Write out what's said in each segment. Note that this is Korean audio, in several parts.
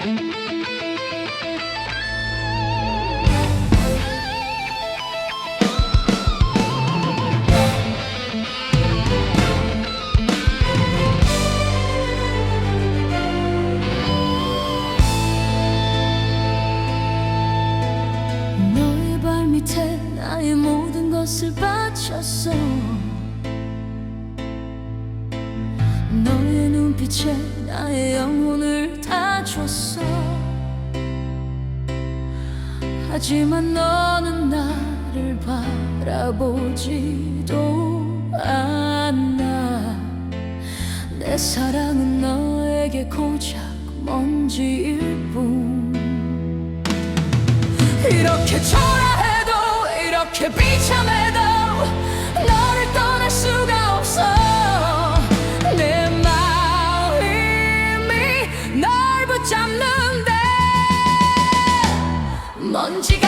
너의 발 밑에 나의 모든 것을 바쳤어 눈빛에 나의 영혼을 다 줬어. 하지만 너는 나를 바라보지도 않아. 내 사랑은 너에게 고작 먼지일 뿐. 이렇게 초라해도 이렇게 비참해도 너를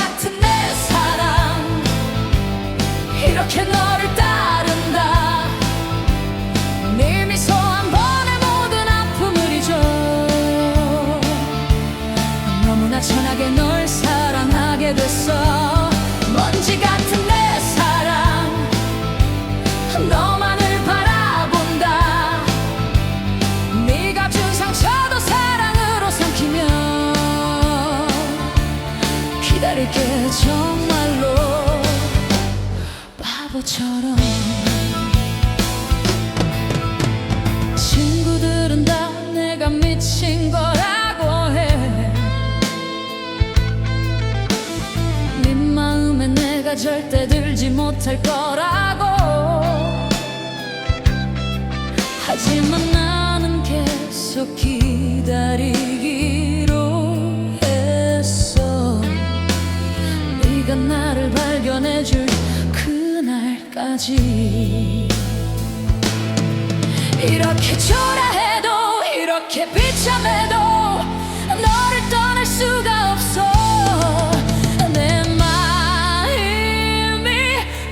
같은 내 사랑. 이렇게 너를 기다릴게 정말로 바보처럼. 친구들은 다 내가 미친 거라고 해. 네 마음에 내가 절대 들지 못할 거라고. 하지만 그날까지. 이렇게 초라해도 이렇게 비참해도 너를 떠날 수가 없어. 내 마음이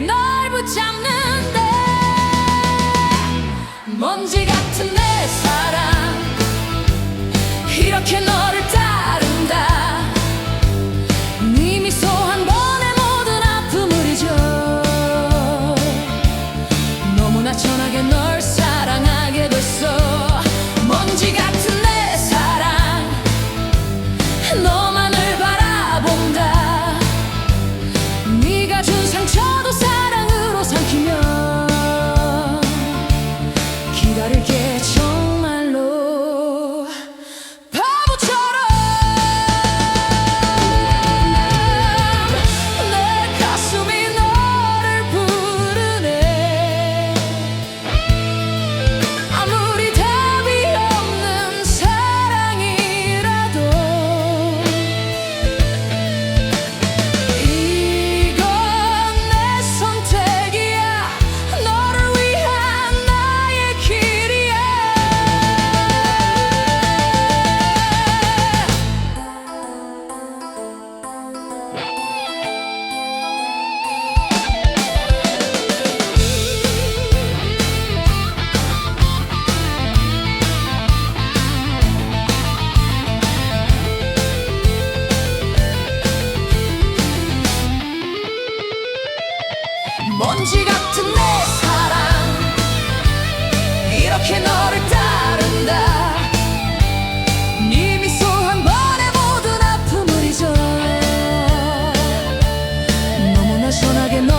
널 붙잡는데 먼지 같 시원하게 너